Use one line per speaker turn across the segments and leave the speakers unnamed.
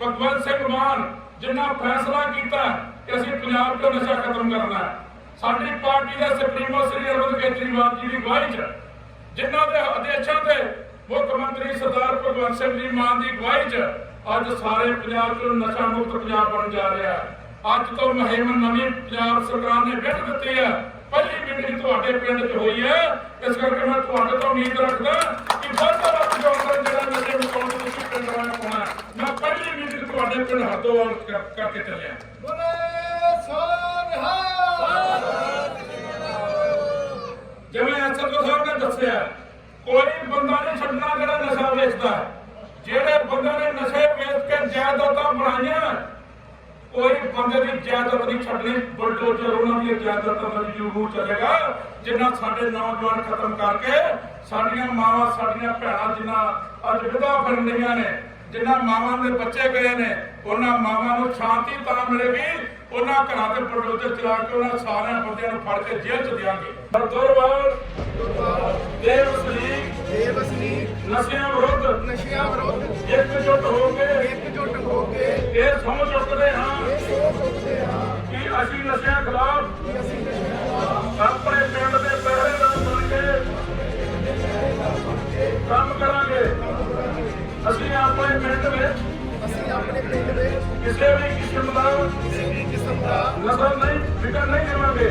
ਭਗਵੰਤ ਸਿੰਘ ਮਾਨ ਜਿਨ੍ਹਾਂ ਫੈਸਲਾ ਕੀਤਾ ਕਿ ਅਸੀਂ ਪੰਜਾਬ ਤੋਂ ਨਸ਼ਾ ਖਤਮ ਕਰਨਾ ਹੈ। ਸਾਡੀ ਪਾਰਟੀ ਦੇ ਸੁਪਰੀਮੋ ਸ੍ਰੀ ਅਰਵਿੰਦ ਕੇਜਰੀਵਾਲ ਜੀ ਦੀ ਅਗਵਾਈ 'ਚ, ਜਿਨ੍ਹਾਂ ਦੇ ਆਦੇਸ਼ਾਂ ਤੇ ਮੁੱਖ ਮੰਤਰੀ ਸਰਦਾਰ ਭਗਵੰਤ ਸਿੰਘ ਜੀ ਮਾਨ ਦੀ ਅਗਵਾਈ 'ਚ ਅੱਜ ਸਾਰੇ ਪੰਜਾਬ 'ਚ ਨਸ਼ਾ ਮੁਕਤ ਪੰਜਾਬ ਬਣ ਜਾ ਰਿਹਾ ਅੱਜ ਤੋਂ ਮੁਹਿੰਮ ਨਵੀਂ ਪੰਜਾਬ ਸਰਕਾਰ ਨੇ ਵਿੱਢ ਦਿੱਤੀ ਹੈ। ਪਹਿਲੀ ਮੀਟਿੰਗ ਤੁਹਾਡੇ ਪਿੰਡ 'ਚ ਹੋਈ ਹੈ। ਇਸ ਕਰਕੇ ਮੈਂ ਤੁਹਾਡੇ ਤੋਂ ਉਮੀਦ ਰੱਖਦਾ ਕਿ ਵੱਧ ਤੋਂ ਵੱਧ ਯੋਗਦਾਨ ਜਿਹੜਾ ਨਸ਼ੇ ਮੁਕਾਉਣ ਦੇ ਤੁਸੀਂ ਪਿੰਡ ਵਾਲਿਆਂ ਪਾਉਣਾ ਤੁਹਾਡੇ ਪਿੰਡ ਹੱਦੋਵਾਲ ਕਰ- ਕਰਕੇ ਚੱਲਿਆ। ਜਿਵੇਂ ਐਸਐਚਓ ਸਾਹਿਬ ਨੇ ਦੱਸਿਆ ਕੋਈ ਬੰਦਾ ਨਹੀਂ ਛੱਡਣਾ ਜਿਹੜਾ ਨਸ਼ਾ ਵੇਚਦਾ ਹੈ। ਜਿਹੜੇ ਬੰਦੇ ਨੇ ਨਸ਼ੇ ਵੇਚ ਕੇ ਜਾਇਦਾਦਾਂ ਬਣਾਈਆਂ ਕੋਈ ਬੰਦੇ ਦੀ ਜਾਇਦਾਦ ਨਹੀਂ ਛੱਡਣੀ। ਬੁਲਡੋਜ਼ਰ ਉਹਨਾਂ ਦੀਆਂ ਜਾਇਦਾਦਾਂ ਦਾ ਜੂਹੂ ਚੱਲੇਗਾ ਜਿੰਨਾ ਸਾਡੇ ਨੌਜਵਾਨ ਖਤਮ ਕਰਕੇ ਸਾਡੀਆਂ ਮਾਵਾਂ ਸਾਡੀਆਂ ਭੈਣਾਂ ਜਿਨ੍ਹਾਂ ਅੱਜ ਵਿਧਵਾ ਫਿਰਨ ਨੇ ਜਿਨ੍ਹਾਂ ਮਾਵਾਂ ਦੇ ਬੱਚੇ ਗਏ ਨੇ ਉਹਨਾਂ ਮਾਵਾਂ ਨੂੰ ਸ਼ਾਂਤੀ ਤਾਂ ਮਿਲੇਗੀ ਉਹਨਾਂ ਘਰਾਂ ਦੇ ਬੁਲਡੋਜ਼ਰ ਚਲਾ ਕੇ ਉਹਨਾਂ ਸਾਰਿਆਂ ਬੰਦਿਆਂ ਨੂੰ ਫੜ ਕੇ ਜੇਲ੍ਹ ਚ ਦਿਆਂਗੇ। ਦੁਰਵਾਰ ਦੇਵ ਸਲੀਕ
ਦੇਵ ਵਸਨੀਕ
ਨਸ਼ਿਆਂ ਵਿਰੁੱਧ
ਨਸ਼ਿਆਂ ਵਿਰੁੱਧ
ਇਕਜੁੱਟ ਹੋ ਕੇ
ਇਕਜੁੱਟ ਹੋ ਕੇ
ਇਹ ਸਮਝ ਹਾਂ
ਇਹ ਚੁੱਕਦੇ ਹਾਂ
ਕਿ ਅਸੀਂ ਨਸ਼ਿਆਂ ਆਪਣੇ ਪਿੰਡ ਵਿੱਚ
ਅਸੀਂ ਆਪਣੇ ਪਿੰਡ ਵਿੱਚ
ਕਿਸੇ ਵੀ ਕਿਸਮ ਦਾ
ਕਿਸੇ ਵੀ ਕਿਸਮ ਦਾ
ਨਸ਼ਾ ਨਹੀਂ ਵਿਕਣ ਨਹੀਂ ਦੇਵਾਂਗੇ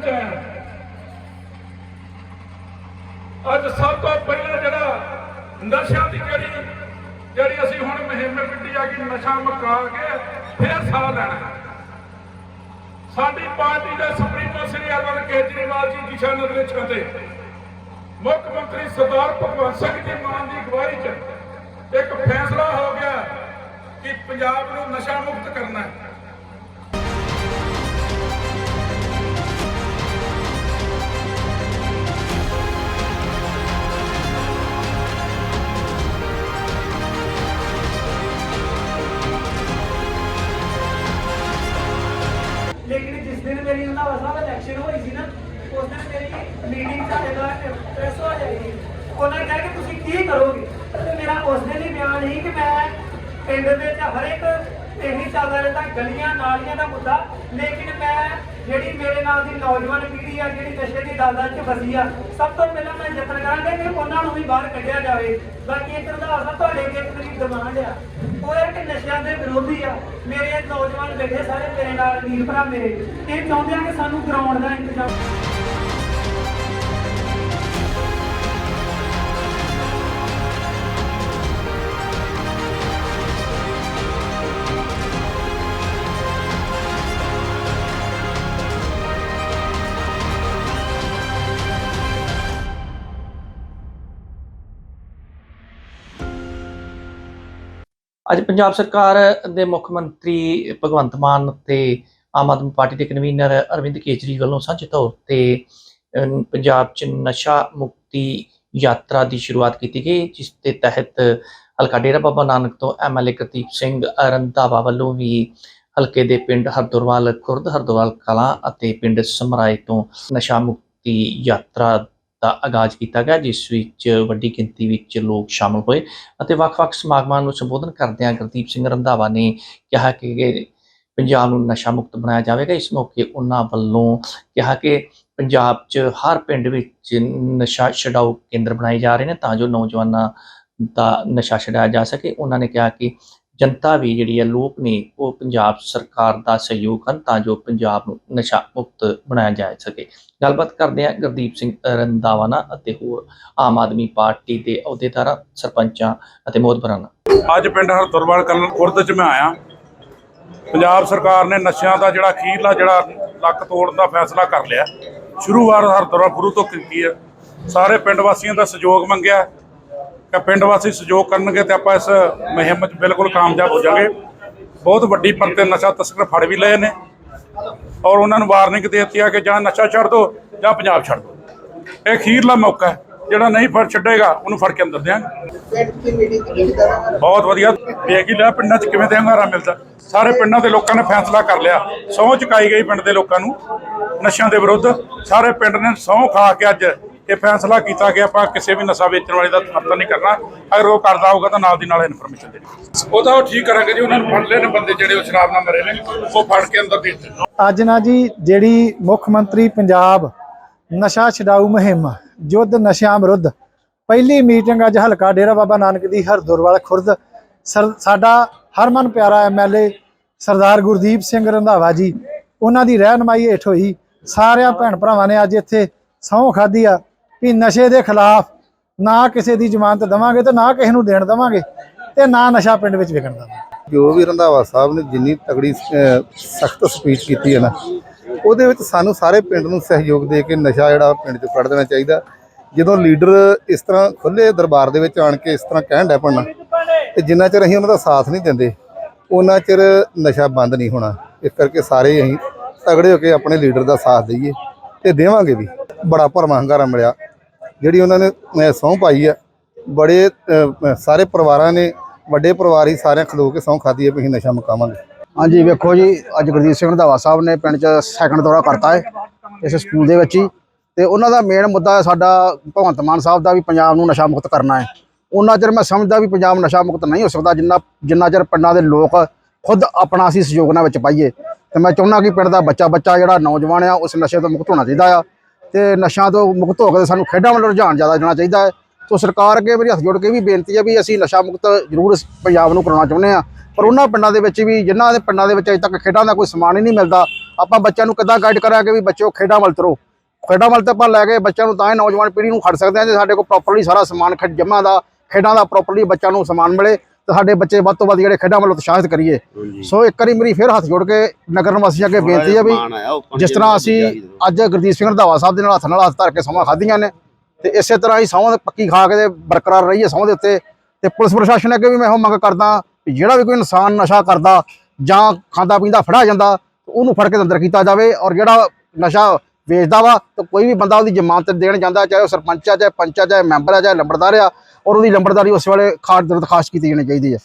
ਤੁਹਾਡੇ ਪਿੰਡ ਅੱਜ ਸਭ ਤੋਂ ਪਹਿਲਾਂ ਜਿਹੜਾ ਨਸ਼ਿਆਂ ਦੀ ਜਿਹੜੀ ਜਿਹੜੀ ਅਸੀਂ ਹੁਣ ਮੁਹਿੰਮ ਵਿੱਢੀ ਆ ਕਿ ਨਸ਼ਾ ਮੁਕਾ ਕੇ ਫੇਰ ਸਾਹ ਲੈਣਾ। ਸਾਡੀ ਪਾਰਟੀ ਦੇ ਸੁਪਰੀਮੋ ਸ੍ਰੀ ਅਰਵਿੰਦ ਕੇਜਰੀਵਾਲ ਜੀ ਦਿਸ਼ਾ ਨਿਰਦੇਸ਼ਾਂ ਤੇ ਮੁੱਖ ਮੰਤਰੀ ਸਰਦਾਰ ਭਗਵੰਤ ਸਿੰਘ ਜੀ ਮਾਨ ਦੀ ਅਗਵਾਈ 'ਚ ਇੱਕ ਫੈਸਲਾ ਹੋ ਗਿਆ ਕਿ ਪੰਜਾਬ ਨੂੰ ਨਸ਼ਾ ਮੁਕਤ ਕਰਨਾ ਹੈ।
ਮੀਟਿੰਗ ਸਾਡੇ ਦਾ ਪ੍ਰੈਸ ਹੋ ਜਾਏਗੀ। ਉਹਨਾਂ ਨੇ ਕਿਹਾ ਕਿ ਤੁਸੀਂ ਕੀ ਕਰੋਗੇ? ਤੇ ਮੇਰਾ ਉਸ ਦਿਨ ਹੀ ਬਿਆਨ ਸੀ ਕਿ ਮੈਂ ਪਿੰਡ ਵਿੱਚ ਹਰ ਇੱਕ ਇਹੀ ਚੱਲਦਾ ਰਹਿੰਦਾ, ਗਲੀਆਂ ਨਾਲੀਆਂ ਦਾ ਮੁੱਦਾ। ਲੇਕਿਨ ਮੈਂ ਜਿਹੜੀ ਮੇਰੇ ਨਾਲ ਦੀ ਨੌਜਵਾਨ ਪੀੜ੍ਹੀ ਆ, ਜਿਹੜੀ ਨਸ਼ੇ ਦੀ ਦਲਦਲ 'ਚ ਫਸੀ ਆ, ਸਭ ਤੋਂ ਪਹਿਲਾਂ ਮੈਂ ਯਤਨ ਕਰਾਂਗਾ ਕਿ ਉਹਨਾਂ ਨੂੰ ਵੀ ਬਾਹਰ ਕੱਢਿਆ ਜਾਵੇ। ਬਾਕੀ ਇੱਕ ਰੰਧਾਵਾ ਸਾਹਿਬ, ਤੁਹਾਡੇ ਅੱਗੇ ਇੱਕ ਮੇਰੀ ਡਿਮਾਂਡ ਆ। ਉਹ ਇੱਕ ਨਸ਼ਿਆਂ ਦੇ ਵਿਰੋਧੀ ਆ। ਮੇਰੇ ਨੌਜਵਾਨ ਬੈਠੇ ਸਾਰੇ ਮੇਰੇ ਨਾਲ, ਵੀਰ ਭਰਾ ਮੇਰੇ। ਇਹ ਚਾਹੁੰਦੇ ਆ ਕਿ ਸਾਨੂੰ ਗਰਾਊਂਡ ਦਾ ਇੰਤਜ਼ਾਮ
ਅੱਜ ਪੰਜਾਬ ਸਰਕਾਰ ਦੇ ਮੁੱਖ ਮੰਤਰੀ ਭਗਵੰਤ ਮਾਨ ਤੇ ਆਮ ਆਦਮੀ ਪਾਰਟੀ ਦੇ ਕਨਵੀਨਰ ਅਰਵਿੰਦ ਕੇਜਰੀਵਾਲ ਵੱਲੋਂ ਸਾਂਝੇ ਤੌਰ ਤੇ ਪੰਜਾਬ 'ਚ ਨਸ਼ਾ ਮੁਕਤੀ ਯਾਤਰਾ ਦੀ ਸ਼ੁਰੂਆਤ ਕੀਤੀ ਗਈ, ਜਿਸ ਦੇ ਤਹਿਤ ਹਲਕਾ ਡੇਰਾ ਬਾਬਾ ਨਾਨਕ ਤੋਂ ਐਮਐਲਏ ਗੁਰਦੀਪ ਸਿੰਘ ਰੰਧਾਵਾ ਵੱਲੋਂ ਵੀ ਹਲਕੇ ਦੇ ਪਿੰਡ ਹਰਦੁਰਵਾਲ, ਖੁਰਦ ਹਰਦੁਰਵਾਲ ਕਲਾਂ ਅਤੇ ਪਿੰਡ ਸਮਰਾਏ ਤੋਂ ਨਸ਼ਾ ਮੁਕਤੀ ਯਾਤਰਾ ਦਾ ਆਗਾਜ਼ ਕੀਤਾ ਗਿਆ, ਜਿਸ ਵਿੱਚ ਵੱਡੀ ਗਿਣਤੀ ਵਿੱਚ ਲੋਕ ਸ਼ਾਮਲ ਹੋਏ ਅਤੇ ਵੱਖ-ਵੱਖ ਸਮਾਗਮਾਂ ਨੂੰ ਸੰਬੋਧਨ ਕਰਦਿਆਂ ਗੁਰਦੀਪ ਸਿੰਘ ਰੰਧਾਵਾ ਨੇ ਕਿਹਾ ਕਿ ਪੰਜਾਬ ਨੂੰ ਨਸ਼ਾ ਮੁਕਤ ਬਣਾਇਆ ਜਾਵੇਗਾ। ਇਸ ਮੌਕੇ ਉਹਨਾਂ ਵੱਲੋਂ ਕਿਹਾ ਕਿ ਪੰਜਾਬ 'ਚ ਹਰ ਪਿੰਡ ਵਿੱਚ ਨਸ਼ਾ ਛਡਾਊ ਕੇਂਦਰ ਬਣਾਏ ਜਾ ਰਹੇ ਨੇ ਤਾਂ ਜੋ ਨੌਜਵਾਨਾਂ ਦਾ ਨਸ਼ਾ ਛਡਾਇਆ ਜਾ ਸਕੇ। ਉਹਨਾਂ ਨੇ ਕਿਹਾ ਕਿ ਜਨਤਾ ਵੀ ਜਿਹੜੀ ਹੈ ਲੋਕ ਨੇ ਉਹ ਪੰਜਾਬ ਸਰਕਾਰ ਦਾ ਸਹਿਯੋਗ ਕਰਨ ਤਾਂ ਜੋ ਪੰਜਾਬ ਨੂੰ ਨਸ਼ਾ ਮੁਕਤ ਬਣਾਇਆ ਜਾ ਸਕੇ। ਗੱਲਬਾਤ ਕਰਦੇ ਹਾਂ ਗੁਰਦੀਪ ਸਿੰਘ ਰੰਧਾਵਾ ਨਾਲ ਅਤੇ ਹੋਰ ਆਮ ਆਦਮੀ ਪਾਰਟੀ ਦੇ ਅਹੁਦੇਦਾਰਾਂ, ਸਰਪੰਚਾਂ ਅਤੇ ਮੋਹਤਬਰਾਂ ਨਾਲ।
ਅੱਜ ਪਿੰਡ ਹਰਦੁਰਵਾਲ ਕਲਨ ਖੁਰਦ ਚ ਮੈਂ ਆਇਆ। ਪੰਜਾਬ ਸਰਕਾਰ ਨੇ ਨਸ਼ਿਆਂ ਦਾ ਜਿਹੜਾ ਅਖੀਰਲਾ ਜਿਹੜਾ ਲੱਕ ਤੋੜਨ ਦਾ ਫੈਸਲਾ ਕਰ ਲਿਆ। ਸ਼ੁਰੂਆਤ ਹਰਦੁਰਵਾਲ ਗੁਰੂ ਤੋਂ ਕੀਤੀ ਹੈ। ਸਾਰੇ ਪਿੰਡ ਵਾਸੀਆਂ ਦਾ ਸਹਿਯੋਗ ਮੰਗਿਆ। ਕਿ ਪਿੰਡ ਵਾਸੀ ਸਹਿਯੋਗ ਕਰਨਗੇ ਤੇ ਆਪਾਂ ਇਸ ਮੁਹਿੰਮ 'ਚ ਬਿਲਕੁਲ ਕਾਮਯਾਬ ਹੋ ਜਾਵਾਂਗੇ। ਬਹੁਤ ਵੱਡੀ ਪਰਤੇ ਨਸ਼ਾ ਤਸਕਰ ਫੜ ਵੀ ਲਏ ਨੇ ਔਰ ਉਹਨਾਂ ਨੂੰ ਵਾਰਨਿੰਗ ਦੇ ਦਿੱਤੀ ਆ ਕਿ ਜਾਂ ਨਸ਼ਾ ਛੱਡ ਦਿਓ ਜਾਂ ਪੰਜਾਬ ਛੱਡ ਦਿਓ ਇਹ ਅਖੀਰਲਾ ਮੌਕਾ ਹੈ, ਜਿਹੜਾ ਨਹੀਂ ਫੜ ਛੱਡੇਗਾ, ਉਹਨੂੰ ਫੜ ਕੇ ਅੰਦਰ ਦਿਆਂਗੇ। ਬਹੁਤ ਵਧੀਆ। ਦੇਖ ਹੀ ਲਿਆ, ਪਿੰਡਾਂ 'ਚ ਕਿਵੇਂ ਤੇ ਹੰਗਾਰਾ ਮਿਲਦਾ। ਸਾਰੇ ਪਿੰਡਾਂ ਦੇ ਲੋਕਾਂ ਨੇ ਫੈਸਲਾ ਕਰ ਲਿਆ। ਸਹੁੰ ਚੁਕਾਈ ਗਈ ਪਿੰਡ ਦੇ ਲੋਕਾਂ ਨੂੰ ਨਸ਼ਿਆਂ ਦੇ ਵਿਰੁੱਧ। ਸਾਰੇ ਪਿੰਡ ਨੇ ਸਹੁੰ ਖਾ ਕੇ ਅੱਜ ਇਹ ਫੈਸਲਾ ਕੀਤਾ ਕਿ ਆਪਾਂ ਕਿਸੇ ਵੀ ਨਸ਼ਾ ਵੇਚਣ ਵਾਲੇ ਦਾ ਸਮਰਥਨ ਨਹੀਂ ਕਰਨਾ। ਅਗਰ ਉਹ ਕਰਦਾ ਹੋਊਗਾ ਤਾਂ ਨਾਲ ਦੀ ਨਾਲ ਇਨਫੋਰਮੇਸ਼ਨ ਦੇਣੀ ਉਹ ਤਾਂ ਉਹ ਠੀਕ ਕਰਾਂਗੇ ਜੀ, ਉਹਨਾਂ ਨੂੰ ਫੜ ਲਏ ਬੰਦੇ ਜਿਹੜੇ ਉਹ ਸ਼ਰਾਬ ਨਾਲ ਮਰੇ ਨੇ, ਉਹ ਫੜ ਕੇ ਅੰਦਰ ਦੇ
ਅੱਜ ਨਾ ਜੀ, ਜਿਹੜੀ ਮੁੱਖ ਮੰਤਰੀ ਪੰਜਾਬ ਨਸ਼ਾ ਛਡਾਊ ਮੁਹਿੰਮ, ਯੁੱਧ ਨਸ਼ਿਆਂ ਵਿਰੁੱਧ, ਪਹਿਲੀ ਮੀਟਿੰਗ ਅੱਜ ਹਲਕਾ ਡੇਰਾ ਬਾਬਾ ਨਾਨਕ ਦੀ ਹਰਦੁਰਵਾਲ ਖੁਰਦ, ਸਰ- ਸਾਡਾ ਹਰਮਨ ਪਿਆਰਾ ਐਮਐਲਏ ਸਰਦਾਰ ਗੁਰਦੀਪ ਸਿੰਘ ਰੰਧਾਵਾ ਜੀ, ਉਹਨਾਂ ਦੀ ਰਹਿਨਮਾਈ ਹੇਠ ਹੋਈ। ਸਾਰਿਆਂ ਭੈਣ ਭਰਾਵਾਂ ਨੇ ਅੱਜ ਇੱਥੇ ਸਹੁੰ ਖਾਧੀ ਆ। ਵੀ ਨਸ਼ੇ ਦੇ ਖਿਲਾਫ ਨਾ ਕਿਸੇ ਦੀ ਜ਼ਮਾਨਤ ਦਵਾਂਗੇ ਤੇ ਨਾ ਕਿਸੇ ਨੂੰ ਦੇਣ ਦਵਾਂਗੇ ਤੇ ਨਾ ਨਸ਼ਾ ਪਿੰਡ ਵਿੱਚ ਵਿਕਣ ਦਵਾਂਗੇ
ਜੋ ਵੀ ਰੰਧਾਵਾ ਸਾਹਿਬ ਨੇ ਜਿੰਨੀ ਤਗੜੀ ਸਖਤ ਸਪੀਚ ਕੀਤੀ ਹੈ ਨਾ, ਉਹਦੇ ਵਿੱਚ ਸਾਨੂੰ ਸਾਰੇ ਪਿੰਡ ਨੂੰ ਸਹਿਯੋਗ ਦੇ ਕੇ ਨਸ਼ਾ ਜਿਹੜਾ ਪਿੰਡ ਚੋਂ ਕੱਢ ਦੇਣਾ ਚਾਹੀਦਾ। ਜਦੋਂ ਲੀਡਰ ਇਸ ਤਰ੍ਹਾਂ ਖੁੱਲੇ ਦਰਬਾਰ ਦੇ ਵਿੱਚ ਆਣ ਕੇ ਇਸ ਤਰ੍ਹਾਂ ਕਹਿਣ ਡੈ ਪਣਾ ਤੇ ਜਿੰਨਾ ਚਿਰ ਅਸੀਂ ਉਹਨਾਂ ਦਾ ਸਾਥ ਨਹੀਂ ਦਿੰਦੇ, ਉਹਨਾਂ ਚਿਰ ਨਸ਼ਾ ਬੰਦ ਨਹੀਂ ਹੋਣਾ। ਇਸ ਕਰਕੇ ਸਾਰੇ ਅਸੀਂ ਤਗੜੇ ਹੋ ਕੇ ਆਪਣੇ ਲੀਡਰ ਦਾ ਸਾਥ ਦਈਏ ਤੇ ਦੇਵਾਂਗੇ ਵੀ। ਬੜਾ ਭਰਵਾਂ ਹੰਗਾਰਾ ਮਿਲਿਆ। ਜਿਹੜੀ ਉਹਨਾਂ ਨੇ ਅਹ, ਸਹੁੰ ਪਾਈ ਆ ਬੜੇ ਸਾਰੇ ਪਰਿਵਾਰਾਂ ਨੇ ਵੱਡੇ ਪਰਿਵਾਰ ਹੀ ਸਾਰਿਆਂ ਖਲੋ ਕੇ ਸਹੁੰ ਖਾਦੀ ਹੈ ਵੀ ਅਸੀਂ ਨਸ਼ਾ ਮੁਕਾਵਾਂਗੇ।
ਹਾਂਜੀ ਵੇਖੋ ਜੀ ਅੱਜ ਗੁਰਦੀਪ ਸਿੰਘ ਰੰਧਾਵਾ ਸਾਹਿਬ ਨੇ ਪਿੰਡ 'ਚ ਸੈਕੰਡ ਦੌਰਾ ਕਰਤਾ ਹੈ ਇਸ ਸਕੂਲ ਦੇ ਵਿੱਚ ਹੀ। ਤੇ ਉਹਨਾਂ ਦਾ ਮੇਨ ਮੁੱਦਾ ਹੈ ਸਾਡਾ ਭਗਵੰਤ ਮਾਨ ਸਾਹਿਬ ਦਾ ਵੀ ਪੰਜਾਬ ਨੂੰ ਨਸ਼ਾ ਮੁਕਤ ਕਰਨਾ ਹੈ ਉਹਨਾਂ ਚਿਰ ਮੈਂ ਸਮਝਦਾ ਵੀ ਪੰਜਾਬ ਨਸ਼ਾ ਮੁਕਤ ਨਹੀਂ ਹੋ ਸਕਦਾ ਜਿੰਨਾ ਜਿੰਨਾ ਚਿਰ ਪਿੰਡਾਂ ਦੇ ਲੋਕ ਖੁਦ ਆਪਣਾ ਅਸੀਂ ਸਹਿਯੋਗ ਨਾਲ ਵਿੱਚ ਪਾਈਏ। ਤੇ ਮੈਂ ਚਾਹੁੰਦਾ ਕਿ ਪਿੰਡ ਦਾ ਬੱਚਾ ਬੱਚਾ ਜਿਹੜਾ ਨੌਜਵਾਨ ਆ ਉਸ ਨਸ਼ੇ ਤੋਂ ਮੁਕਤ ਹੋਣਾ ਚਾਹੀਦਾ ਆ। ਤੇ ਨਸ਼ਿਆਂ ਤੋਂ ਮੁਕਤ ਹੋ ਕੇ ਸਾਨੂੰ ਖੇਡਾਂ ਵੱਲ ਰੁਝਾਨ ਜ਼ਿਆਦਾ ਦੇਣਾ ਚਾਹੀਦਾ ਹੈ। ਸੋ ਸਰਕਾਰ ਅੱਗੇ ਮੇਰੀ ਹੱਥ ਜੋੜ ਕੇ ਵੀ ਬੇਨਤੀ ਹੈ ਵੀ ਅਸੀਂ ਨਸ਼ਾ ਮੁਕਤ ਜ਼ਰੂਰ ਪੰਜਾਬ ਨੂੰ ਕਰਾਉਣਾ ਚਾਹੁੰਦੇ ਆ ਪਰ ਉਹਨਾਂ ਪਿੰਡਾਂ ਦੇ ਵਿੱਚ ਵੀ, ਜਿਨ੍ਹਾਂ ਦੇ ਪਿੰਡਾਂ ਦੇ ਵਿੱਚ ਅਜੇ ਤੱਕ ਖੇਡਾਂ ਦਾ ਕੋਈ ਸਮਾਨ ਹੀ ਨਹੀਂ ਮਿਲਦਾ, ਆਪਾਂ ਬੱਚਿਆਂ ਨੂੰ ਕਿੱਦਾਂ ਗਾਈਡ ਕਰਾਂਗੇ ਵੀ ਬੱਚਿਓ ਖੇਡਾਂ ਵੱਲ ਤੁਰੋ? ਖੇਡਾਂ ਵੱਲ ਤਾਂ ਆਪਾਂ ਲੈ ਕੇ ਬੱਚਿਆਂ ਨੂੰ ਤਾਂ ਹੀ ਨੌਜਵਾਨ ਪੀੜ੍ਹੀ ਨੂੰ ਖੜ ਸਕਦੇ ਹਾਂ, ਜੇ ਸਾਡੇ ਕੋਲ ਪ੍ਰੋਪਰਲੀ ਸਾਰਾ ਸਮਾਨ ਖੇਡ ਜਮ੍ਹਾਂ ਦਾ, ਖੇਡਾਂ ਦਾ ਪ੍ਰੋਪਰਲੀ ਬੱਚਿਆਂ ਨੂੰ ਸਮਾਨ ਮਿਲੇ। ਤੇ ਸਾਡੇ ਬੱਚੇ ਵੱਧ ਤੋਂ ਵੱਧ ਜਿਹੜੇ ਖੇਡਾਂ ਵੱਲ ਉਤਸ਼ਾਹਿਤ ਕਰੀਏ। ਸੋ ਇੱਕ ਵਾਰੀ ਮੇਰੀ ਫਿਰ ਹੱਥ ਜੋੜ ਕੇ ਨਗਰ ਨਿਵਾਸੀਆਂ ਅੱਗੇ ਬੇਨਤੀ ਹੈ ਵੀ ਜਿਸ ਤਰ੍ਹਾਂ ਅਸੀਂ ਅੱਜ ਗੁਰਦੀਪ ਸਿੰਘ ਰੰਧਾਵਾ ਸਾਹਿਬ ਦੇ ਨਾਲ ਹੱਥ ਨਾਲ ਹੱਥ ਧਰ ਕੇ ਸਮਾਂ ਖਾਧੀਆਂ ਨੇ ਤੇ ਇਸੇ ਤਰ੍ਹਾਂ ਹੀ ਸਹੁੰ ਪੱਕੀ ਖਾ ਕੇ ਬਰਕਰਾਰ ਰਹੀਏ ਸਹੁੰ ਦੇ ਉੱਤੇ। ਤੇ ਪੁਲਿਸ ਪ੍ਰਸ਼ਾਸਨ ਅੱਗੇ ਵੀ ਮੈਂ ਇਹੋ ਮੰਗ ਕਰਦਾ ਜਿਹੜਾ ਵੀ ਕੋਈ ਇਨਸਾਨ ਨਸ਼ਾ ਕਰਦਾ ਜਾਂ ਖਾਂਦਾ ਪੀਂਦਾ ਫੜਾ ਜਾਂਦਾ ਉਹਨੂੰ ਫੜ ਕੇ ਅੰਦਰ ਕੀਤਾ ਜਾਵੇ ਔਰ ਜਿਹੜਾ ਨਸ਼ਾ ਵੇਚਦਾ ਵਾ ਤਾਂ ਕੋਈ ਵੀ ਬੰਦਾ ਉਹਦੀ ਜ਼ਮਾਨਤ ਦੇਣ ਜਾਂਦਾ ਚਾਹੇ ਉਹ ਸਰਪੰਚ ਆ ਚਾਹੇ ਪੰਚ ਆ ਚਾਹੇ ਮੈਂਬਰ ਆ ਚਾਹੇ ਲੰਬੜਦਾਰ ਆ ਔਰ ਉਹਦੀ ਲੰਬੜਦਾਰੀ ਉਸ ਵੇਲੇ ਖਾਟ ਦਰਖਾਸਤ ਕੀਤੀ ਜਾਣੀ ਚਾਹੀਦੀ ਹੈ।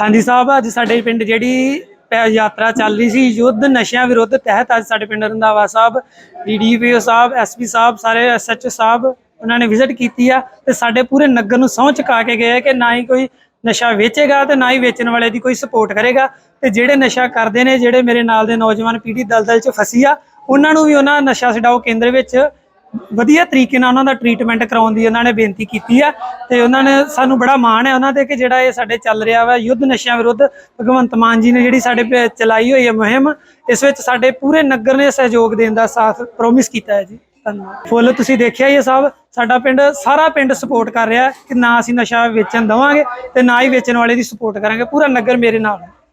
ਹਾਂਜੀ ਸਾਹਿਬ, ਅੱਜ ਸਾਡੇ ਪਿੰਡ ਜਿਹੜੀ ਯਾਤਰਾ ਚੱਲ ਰਹੀ ਸੀ, ਯੁੱਧ ਨਸ਼ਿਆਂ ਵਿਰੁੱਧ ਤਹਿਤ ਅੱਜ ਸਾਡੇ ਪਿੰਡ ਰੰਧਾਵਾ ਸਾਹਿਬ ਡੀਡੀਪੀਓ ਸਾਹਿਬ ਐਸਪੀ ਸਾਹਿਬ, ਸਾਰੇ ਐਸਐਚਓ ਸਾਹਿਬ ਉਹਨਾਂ ਨੇ ਵਿਜ਼ਿਟ ਕੀਤੀ ਆ ਤੇ ਸਾਡੇ ਪੂਰੇ ਨਗਰ ਨੂੰ ਸਹੁੰ ਚੁਕਾ ਕੇ ਗਏ ਕਿ ਨਾ ਹੀ ਕੋਈ ਨਸ਼ਾ ਵੇਚੇਗਾ ਤੇ ਨਾ ਹੀ ਵੇਚਣ ਵਾਲੇ ਦੀ ਕੋਈ ਸਪੋਰਟ ਕਰੇਗਾ ਤੇ ਜਿਹੜੇ ਨਸ਼ਾ ਕਰਦੇ ਨੇ, ਜਿਹੜੇ ਮੇਰੇ ਨਾਲ ਦੇ ਨੌਜਵਾਨ ਪੀੜ੍ਹੀ ਦਲਦਲ 'ਚ ਫਸੀ ਆ, ਉਹਨਾਂ ਨੂੰ ਵੀ ਉਹਨਾਂ ਨਸ਼ਾ ਛਡਾਓ ਕੇਂਦਰ ਵਿੱਚ ਵਧੀਆ ਤਰੀਕੇ ਨਾਲ ਉਹਨਾਂ ਦਾ ਟ੍ਰੀਟਮੈਂਟ ਕਰਾਉਣ ਦੀ ਉਹਨਾਂ ਨੇ ਬੇਨਤੀ ਕੀਤੀ ਆ ਤੇ ਉਹਨਾਂ ਨੇ ਸਾਨੂੰ ਬੜਾ ਮਾਣ ਹੈ ਉਹਨਾਂ ਤੇ ਕਿ ਜਿਹੜਾ ਇਹ ਸਾਡੇ ਚੱਲ ਰਿਹਾ ਵਾ ਯੁੱਧ ਨਸ਼ਿਆਂ ਵਿਰੁੱਧ ਭਗਵੰਤ ਮਾਨ ਜੀ ਨੇ ਜਿਹੜੀ ਸਾਡੇ ਚਲਾਈ ਹੋਈ ਹੈ ਮੁਹਿੰਮ, ਇਸ ਵਿੱਚ ਸਾਡੇ ਪੂਰੇ ਨਗਰ ਨੇ ਸਹਿਯੋਗ ਦੇਣ ਦਾ ਸਾਥ ਪ੍ਰੋਮਿਸ ਕੀਤਾ ਹੈ ਜੀ। ਧੰਨਵਾਦ। ਫੁੱਲ ਤੁਸੀਂ ਦੇਖਿਆ ਹੀ ਹੈ ਸਾਹਿਬ ਸਾਡਾ ਪਿੰਡ ਸਾਰਾ ਪਿੰਡ ਸਪੋਰਟ ਕਰ ਰਿਹਾ ਕਿ ਨਾ ਅਸੀਂ ਨਸ਼ਾ ਵੇਚਣ ਦਵਾਂਗੇ ਤੇ ਨਾ ਹੀ ਵੇਚਣ ਵਾਲੇ ਦੀ ਸਪੋਰਟ ਕਰਾਂਗੇ, ਪੂਰਾ ਨਗਰ ਮੇਰੇ ਨਾਲ ਹੈ।